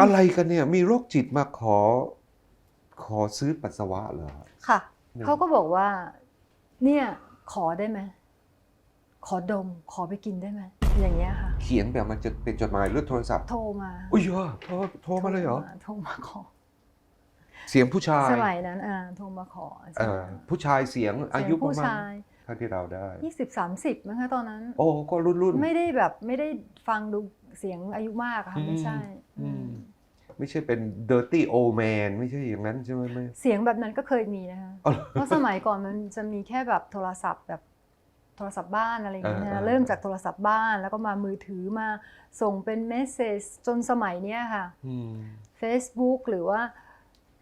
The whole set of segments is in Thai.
อะไรกันเนี่ย มีโรคจิตมาขอ ขอซื้อปัสสาวะเหรอค่ะเนี่ยเขาก็บอกว่า เนี่ยขอได้ไหมขอดม ขอไปกินได้ไหมอย่างเงี้ยค่ะ เขียนแบบมันจะเป็นจดหมายหรือโทรศัพท์ โทรมาอุ้ยเหรอโทรโทรมาเลยเหรอโทรมาขอ เสียงผู้ชายสมัยนั้นอ่าโทรมาขอเอ่อผู้ชายเสียงอายุประผู้มาณชายเท่าที่เราได้ยี่สิบสามสิบมั้งคะตอนนั้น โอ้ก็รุ่นรุ่นไม่ได้แบบไม่ได้ฟังดูเสียงอายุมากอะค่ะไม่ใช่อืมอืม ไม่ใช่เป็น dirty old man ไม่ใช่อย่างนั้นใช่ไหมไม่เสียงแบบนั้นก็เคยมีนะคะอ๋อเพราะสมัยก่อนมันจะมีแค่แบบโทรศัพท์แบบโทรศัพท์บ้านอะไรอย่างเงี้ยเออนะเออเริ่มจากโทรศัพท์บ้านแล้วก็มามือถือมาส่งเป็นเมสเซจจนสมัยเนี้ยค่ะอืม Facebook หรือว่า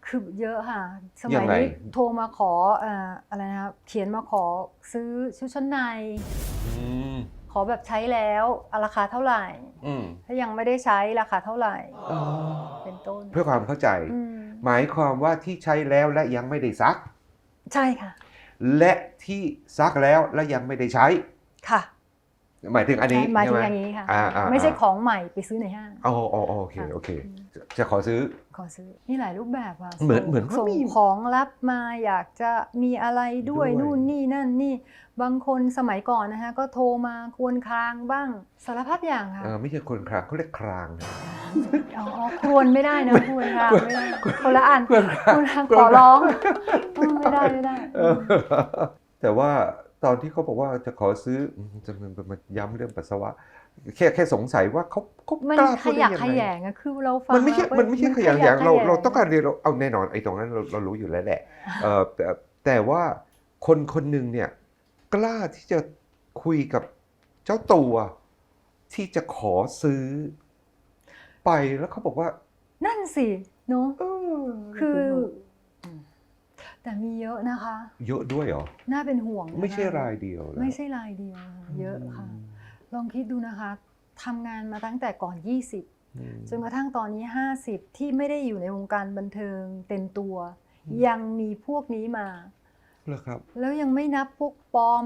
คือเยอะค่ะสยัมัยงไงนี้โทรมาขอเอ่ออะไรนะครับเขียนมาขอซื้อชุดชั้นในอืม ขอแบบใช้แล้วอะราคาเท่าไหร่ อืมถ้ายังไม่ได้ใช้ราคาเท่าไหร่ อ๋อเป็นต้นเพื่อความเข้าใจ อืมหมายความว่าที่ใช้แล้วและยังไม่ได้ซัก ใช่ค่ะ และที่ซักแล้วและยังไม่ได้ใช้ ค่ะ หมายถึงอันนี้หมายถึงใช่ไหอย่างนี้ค่ะอ่าอ่าไม่ใช่อ่าของใหม่ไปซื้อในห้างอ๋ออ๋ออ๋อโอเคค่ะโอเคอืมจะจะขอซื้อ ขอซื้อมีหลายรูปแบบค่ะเหมือนส่งเหมือนว่าส่งมีของรับมาอยากจะมีอะไรด้วยด้วยนู่นนี่นั่นนี่บางคนสมัยก่อนนะคะก็โทรมาควรครางบ้างสารพัดอย่างค่ะเออไม่ใช่คนครางเขาเรียกครางนะอ๋ออ๋อควรไม่ได้นะควรครางไม่ได้คนละอันควรครางควรครางขอร้องเออไม่ได้ไม่ได้เออแต่ว่า ตอนที่เขาบอกว่าจะขอซื้ออืมจะมันมาย้ำเรื่องปัสสาวะ แค่แค่สงสัยว่าเขาเขามันกล้าขพูดได้ยักยังขไงยงอะคือเราฟังมันไม่ใช่แล้วมันไม่ใช่นขยันอย่างเราขยเราต้องการเรียนเราเอาแน่นอนไอ้ตรงนั้นเราเรารู้อยู่แล้วแหละเออแต่แต่ว่าคนคนหนึ่งเนี่ยกล้าที่จะคุยกับเจ้าตัวที่จะขอซื้อ ไปแล้วเขาบอกว่า นั่นสิเนาะเออคือ แต่มีเยอะนะคะ เยอะด้วยเหรอ น่าเป็นห่วงนะคะไม่ใช่รายเดียวแล้วไม่ใช่รายเดียวค่ะเยอะค่ะ ลองคิดดูนะคะทำงานมาตั้งแต่ก่อนอืม20จนกระทั่งตอนนี้ 50 ที่ไม่ได้อยู่ในวงการบันเทิงเต็มตัว อืม ยังมีพวกนี้มา เหรอครับ แล้วยังไม่นับพวกปลอม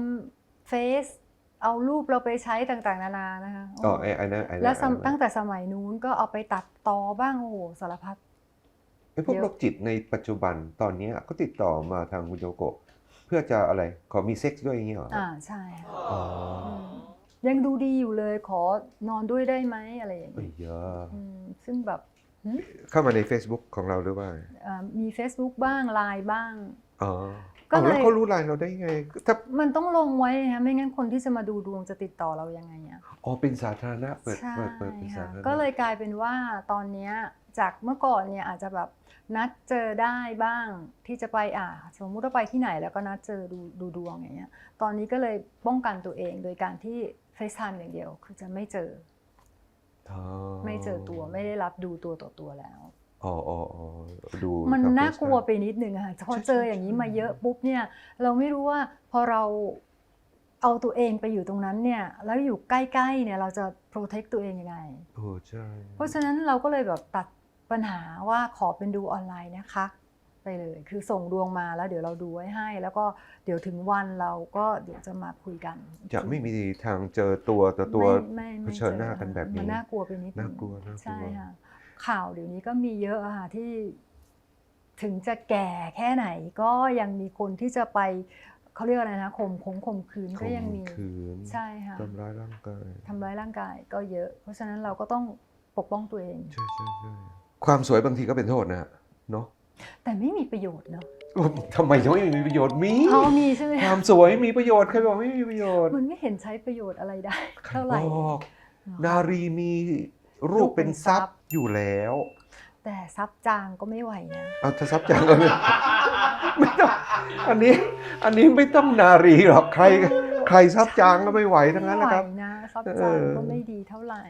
เฟซเอารูปเราไปใช้ต่างๆ นานานะคะอ๋อไอ้ไอ้นั่นไอ้นั่นแล้วสมไอ้นั่นตั้งแต่สมัยนู้นก็เอาไปตัดต่อบ้างโอ้โหสารพัด ไอ้พวกเยอะโรคจิตในปัจจุบันตอนเนี้ยก็ติดต่อมาทางคุณโยโกะเพื่อจะอะไรขอมีเซ็กซ์ด้วยอย่างเงี้ยเหรออ่าใช่ค่ะอ๋อมยังดูดีอยู่เลยขอนอนด้วยได้ไหมอะไรอย่างเอ้ยเงี้ยเยอะอืมซึ่งแบบหึเข้ามาใน Facebook ของเราหรือว่าอ่ามี Facebook บ้างไลน์บ้างอ๋อก็เอาเลยแล้วเขารู้ไลน์เราได้ไงถ้ามันต้องลงไว้นะไม่งั้นคนที่จะมาดูดวงจะติดต่อเรายังไงอะอ๋อเป็นสาธารณะเปิดใช่เปิดเปิดเป็นสาค่ะธารณะก็เลยกลายเป็นว่าตอนเนี้ย จากเมื่อก่อนเนี่ยอาจจะแบบนัดเจอได้บ้างที่จะไปอ่าสมมุติว่าไปที่ไหนแล้วก็นัดเจอดูดูดวงอย่างเงี้ยตอนนี้ก็เลยป้องกันตัวเองโดยการที่เฟซไทม์อย่างเดียว คือจะไม่เจออ๋อไม่เจอตัวไม่ได้รับดูตัวต่อตัวแล้วอ๋ออ๋ออ๋อดูมันทงน่ากลัว FaceTime ไปนิดนึงอะค่ะพอใช่เจอใช่อย่างนี้ใช่มาเยอะปุ๊บเนี่ย เราไม่รู้ว่าพอเราเอาตัวเองไปอยู่ตรงนั้นเนี่ย แล้วอยู่ใกล้ๆเนี่ยเราจะ protect ตัวเองยังไงโอ้ใช่เพราะฉะนั้นเราก็เลยแบบตัด ปัญหาว่าขอเป็นดูออนไลน์นะคะ ไปเลย คือส่งดวงมาแล้วเดี๋ยวเราดูไว้ให้ แล้วก็เดี๋ยวถึงวันเราก็เดี๋ยวจะมาคุยกันจะไม่มีทางเจอตัวต่อตัวไม่ไม่เผไม่ชิญหน้ากันแบบนี้มันน่ากลัวไปนิดงน่ากลัวน่ากลัวใช่ค่ะข่าวเดี๋ยวนี้ก็มีเยอะอะค่ะที่ถึงจะแก่แค่ไหนก็ยังมีคนที่จะไปเขาเรียกอะไรนะข่มคงข่มขืนก็ยังมีข่ขืนใช่ค่ะทำร้ายร่างกายทำร้ายร่างกายก็เยอะ เพราะฉะนั้นเราก็ต้องปกป้องตัวเอง ใช่ใช่ใช่ ความสวยบางทีก็เป็นโทษนะฮะเนาะแต่ไม่มีประโยชน์เนาะทำไมจะไม่มีประโยชน์มีอ๋อมีใช่ไหมคคะวามสวยมีประโยชน์ใครบอกไม่มีประโยชน์ มันไม่เห็นใช้ประโยชน์อะไรได้ใครเท่าไหร่บอกนารีมีรูปเป็นทรัพย์อยู่แล้ว แต่ซับจางก็ไม่ไหวนะเอาถ้าทรัพย์จังก็ไม่ไม่ต้องอันนี้อันนี้ไม่ต้องนารีหรอกใคร ใครทรัพย์จางก็ไม่ไหวทั้งนั้นแหละครับไม่ไหวนะซับจางก็ไม่ดีเท่าไหร่